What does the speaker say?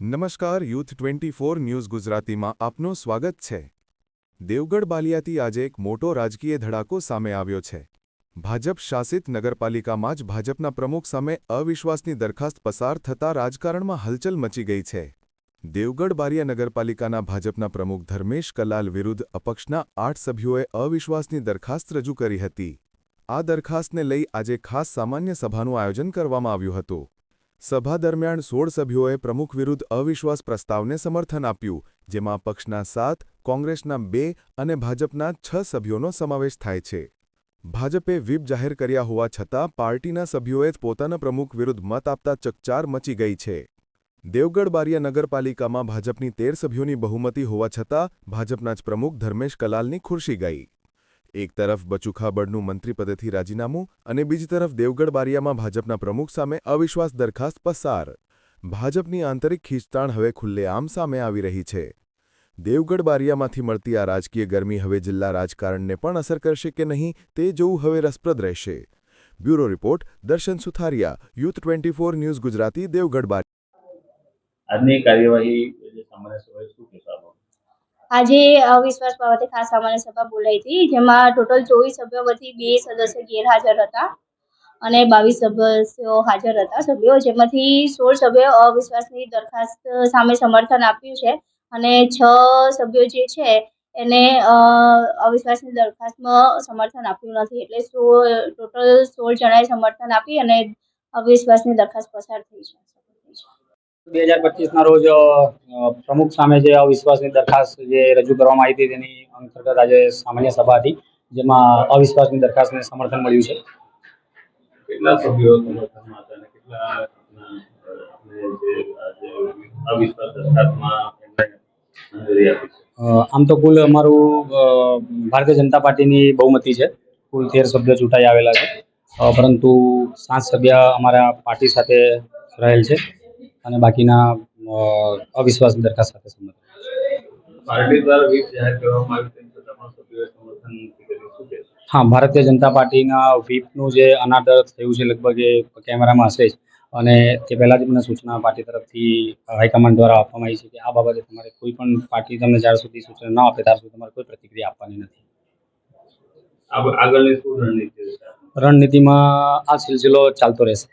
નમસ્કાર youth twenty four news ગુજરાતીમાં આપનું સ્વાગત છે. દેવગઢ બાલિયાથી આજે એક મોટો રાજકીય ધડાકો સામે આવ્યો છે. ભાજપ શાસિત નગરપાલિકામાં જ ભાજપના પ્રમુખ સામે અવિશ્વાસની દરખાસ્ત પસાર થતાં રાજકારણમાં હલચલ મચી ગઈ છે. દેવગઢ બારિયા નગરપાલિકાના ભાજપના પ્રમુખ ધર્મેશ કલાલ વિરુદ્ધ અપક્ષના આઠ સભ્યોએ અવિશ્વાસની દરખાસ્ત રજૂ કરી હતી. આ દરખાસ્તને લઈ આજે ખાસ સામાન્ય સભાનું આયોજન કરવામાં આવ્યું હતું. સભા દરમિયાન સોળ સભ્યોએ પ્રમુખ વિરુદ્ધ અવિશ્વાસ પ્રસ્તાવને સમર્થન આપ્યું, જેમાં પક્ષના સાત, કોંગ્રેસના બે અને ભાજપના છ સભ્યોનો સમાવેશ થાય છે. ભાજપે વ્હીપ જાહેર કર્યા હોવા છતાં પાર્ટીના સભ્યોએ જ પોતાના પ્રમુખ વિરુદ્ધ મત આપતા ચકચાર મચી ગઈ છે. દેવગઢ બારિયા નગરપાલિકામાં ભાજપની તેર સભ્યોની બહુમતી હોવા છતાં ભાજપના જ પ્રમુખ ધર્મેશ કલાલની ખુરશી ગઈ. એક તરફ બચુખાબળનું મંત્રીપદેથી રાજીનામું અને બીજી તરફ દેવગઢ બારિયામાં ભાજપના પ્રમુખ સામે અવિશ્વાસ દરખાસ્ત પસાર. ભાજપની આંતરિક ખીચતાણ હવે ખુલ્લેઆમ સામે આવી રહી છે. દેવગઢ બારિયામાંથી મળતી આ રાજકીય ગરમી હવે જિલ્લા રાજકારણને પણ અસર કરશે કે નહીં તે જોવું હવે રસપ્રદ રહેશે. Bureau report, Darshan Sutharia, youth twenty news Gujarati, Devgadh Baria. આજની કાર્યવાહી સામાન્ય સભાએ શું કહેશો આપ? આજે અવિશ્વાસ બાબતે ખાસ સામાન્ય સભા બોલાઈ હતી, જેમાં ટોટલ ચોવીસ સભ્યો વતી બે સદસ્ય ગેરહાજર હતા અને બાવીસ સદસ્યો હાજર હતા સભ્યો, જેમાંથી સોળ સભ્યો અવિશ્વાસની દરખાસ્ત સામે સમર્થન આપ્યું છે અને છ સભ્યો જે છે એને અવિશ્વાસની દરખાસ્તમાં સમર્થન આપ્યું નથી. એટલે સોળ ટોટલ સોળ જણાએ સમર્થન આપી અને અવિશ્વાસની દરખાસ્ત પસાર થઈ છે. બે હજાર પચીસના રોજ પ્રમુખ સામે જે અવિશ્વાસની દરખાસ્ત જે રજૂ કરવામાં આવી હતી તેની અંતર્ગત આજે સામાન્ય સભા હતી જેમાં અવિશ્વાસની દરખાસ્તને સમર્થન મળ્યું છે. કેટલા સભ્યો સમર્થનમાં હતા અને કેટલા અવિશ્વાસ દરખાસ્તમાં આમ તો કુલ અમારું ભારતીય જનતા પાર્ટીની બહુમતી છે. કુલ તેર સભ્યો ચૂંટાઈ આવેલા છે. પરંતુ સાત સભ્ય અમારા પાર્ટી સાથે રહેલ છે. અને બાકીના અવિશ્વાસ અવિશ્વાસની દરખાસ્ત સાથે સંમત પાર્ટી દ્વારા વ્હીપ જાહેર કરવામાં આવ્યું તેમ છતાં પણ સભ્યોએ સમર્થન નથી કર્યું શું કહેશો? હા ભારતીય જનતા પાર્ટીના વ્હીપનું જે અનાદર થયું છે લગભગ એ કેમેરામાં હશે જ. અને તે પહેલાં જ મને સૂચના પાર્ટી તરફથી હાઈકમાન્ડ દ્વારા આપવામાં આવી છે કે આ બાબતે તમારે કોઈ પણ પાર્ટી તમને જ્યાર સુધી સૂચના ન આપે ત્યાર સુધી તમારે કોઈ પ્રતિક્રિયા આપવાની નથી. આગળની શું રણનીતિ રણનીતિમાં આ સિલસિલો ચાલતો રહેશે.